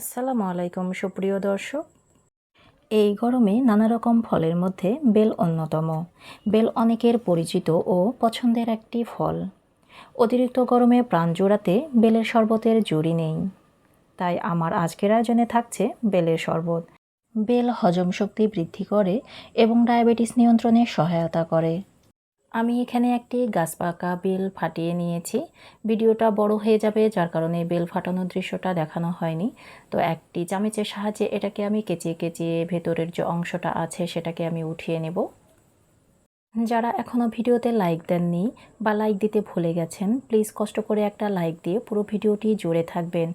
আসসালামু আলাইকুম, সুপ্রিয় দর্শক। এই গরমে নানা রকম ফলের মধ্যে বেল অন্যতম। বেল অনেকের পরিচিত ও পছন্দের একটি ফল। অতিরিক্ত গরমে প্রাণ জোড়াতে বেলের শরবতের জুড়ি নেই। তাই আমার আজকের আয়োজনে থাকছে বেলের শরবত। বেল হজম শক্তি বৃদ্ধি করে এবং ডায়াবেটিস নিয়ন্ত্রণে সহায়তা করে। আমি এখানে একটি গাছ পাকা বেল ফাটিয়ে নিয়েছি। ভিডিওটা বড় হয়ে যাবে, যার কারণে বেল ফাটানোর দৃশ্যটা দেখানো হয়নি। তো একটি চামচের সাহায্যে এটাকে আমি কেচিয়ে কেচিয়ে ভেতরের যে অংশটা আছে সেটাকে আমি উঠিয়ে নেব। যারা এখনও ভিডিওতে লাইক দেননি বা লাইক দিতে ভুলে গেছেন, প্লিজ কষ্ট করে একটা লাইক দিয়ে পুরো ভিডিওটি জুড়ে থাকবেন।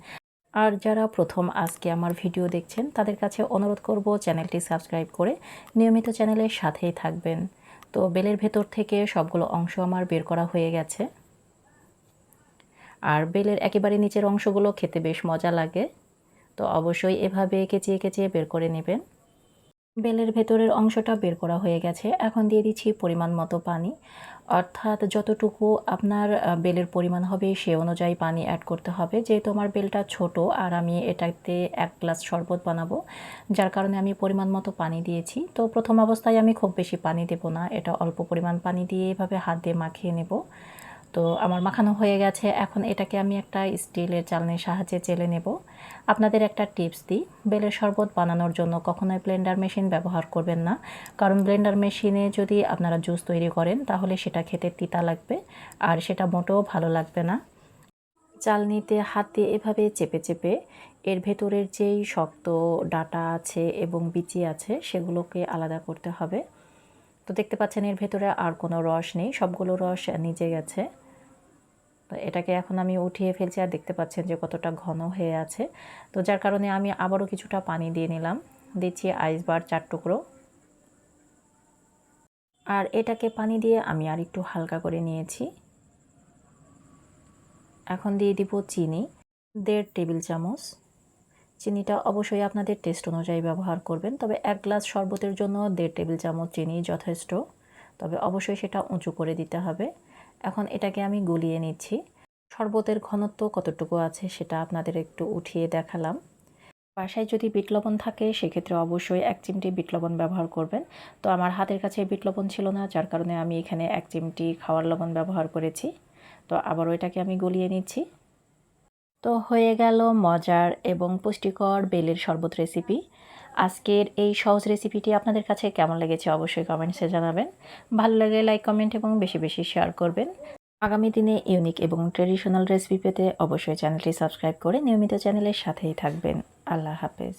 আর যারা প্রথম আজকে আমার ভিডিও দেখছেন, তাদের কাছে অনুরোধ করব চ্যানেলটি সাবস্ক্রাইব করে নিয়মিত চ্যানেলের সাথেই থাকবেন। তো বেলের ভেতর থেকে সবগুলো অংশ আমার বের করা হয়ে গেছে। আর বেলের একেবারে নিচের অংশগুলো খেতে বেশ মজা লাগে। তো অবশ্যই এভাবে কেচিয়ে কেচিয়ে বের করে নেবেন। বেলের ভেতরের অংশটা বের করা হয়ে গেছে। এখন দিয়ে দিচ্ছি পরিমাণ মতো পানি। অর্থাৎ যতটুকু আপনার বেলের পরিমাণ হবে সে অনুযায়ী পানি অ্যাড করতে হবে। যেহেতু আমার বেলটা ছোট, আর আমি এটাতে এক গ্লাস শরবত বানাবো, যার কারণে আমি পরিমাণ মতো পানি দিয়েছি। তো প্রথম অবস্থায় আমি খুব বেশি পানি দেব না, এটা অল্প পরিমাণ পানি দিয়ে এভাবে হাত দিয়ে মাখিয়ে নেব। তো আমার মাখানো হয়ে গেছে। এখন এটাকে আমি একটা স্টিলের চালনির সাহায্যে চেলে নেব। আপনাদের একটা টিপস দিই। বেলের শরবত বানানোর জন্য কখনোই ব্লেন্ডার মেশিন ব্যবহার করবেন না। কারণ ব্লেন্ডার মেশিনে যদি আপনারা জুস তৈরি করেন, তাহলে সেটা খেতে তিতা লাগবে আর সেটা মোটেও ভালো লাগবে না। চালনিতে হাত দিয়ে এভাবে চেপে চেপে এর ভেতরের যেই শক্ত ডাটা আছে এবং বিচি আছে, সেগুলোকে আলাদা করতে হবে। তো দেখতে পাচ্ছেন এর ভেতরে আর কোনো রস নেই। সবগুলো রস নিজে গেছে। তো এটাকে এখন আমি উঠিয়ে ফেলছি আর দেখতে পাচ্ছেন যে কতটা ঘন হয়ে আছে। তো যার কারণে আমি আবারও কিছুটা পানি দিয়ে নিলাম। দিচ্ছি আইস বার চার টুকরো। আর এটাকে পানি দিয়ে আমি আর একটু হালকা করে নিয়েছি। এখন দিয়ে দিব চিনি, দেড় টেবিল চামচ। চিনিটা অবশ্যই আপনাদের টেস্ট অনুযায়ী ব্যবহার করবেন, তবে এক গ্লাস শরবতের জন্য দেড় টেবিল চামচ চিনি যথেষ্ট। তবে অবশ্যই সেটা উঁচু করে দিতে হবে। এখন এটাকে আমি গুলিয়ে নিচ্ছি। শরবতের ঘনত্ব কতটুকু আছে সেটা আপনাদের একটু উঠিয়ে দেখালাম। বাসায় যদি বিট লবণ থাকে, সেক্ষেত্রে অবশ্যই এক চিমটি বিট লবণ ব্যবহার করবেন। তো আমার হাতের কাছে বিট লবণ ছিল না, যার কারণে আমি এখানে এক চিমটি খাওয়ার লবণ ব্যবহার করেছি। তো আবারও এটাকে আমি গলিয়ে নিচ্ছি। তো হয়ে গেল মজার এবং পুষ্টিকর বেলের শরবত রেসিপি আজকের এই সহজ রেসিপিটি আপনাদের কাছে কেমন লেগেছে অবশ্যই কমেন্টসে জানাবেন। ভালো লাগলে লাইক কমেন্ট এবং বেশি বেশি শেয়ার করবেন। আগামী দিনে ইউনিক এবং ট্রেডিশনাল রেসিপি পেতে অবশ্যই চ্যানেলটি সাবস্ক্রাইব করে নিয়মিত চ্যানেলের সাথেই থাকবেন। আল্লাহ হাফেজ।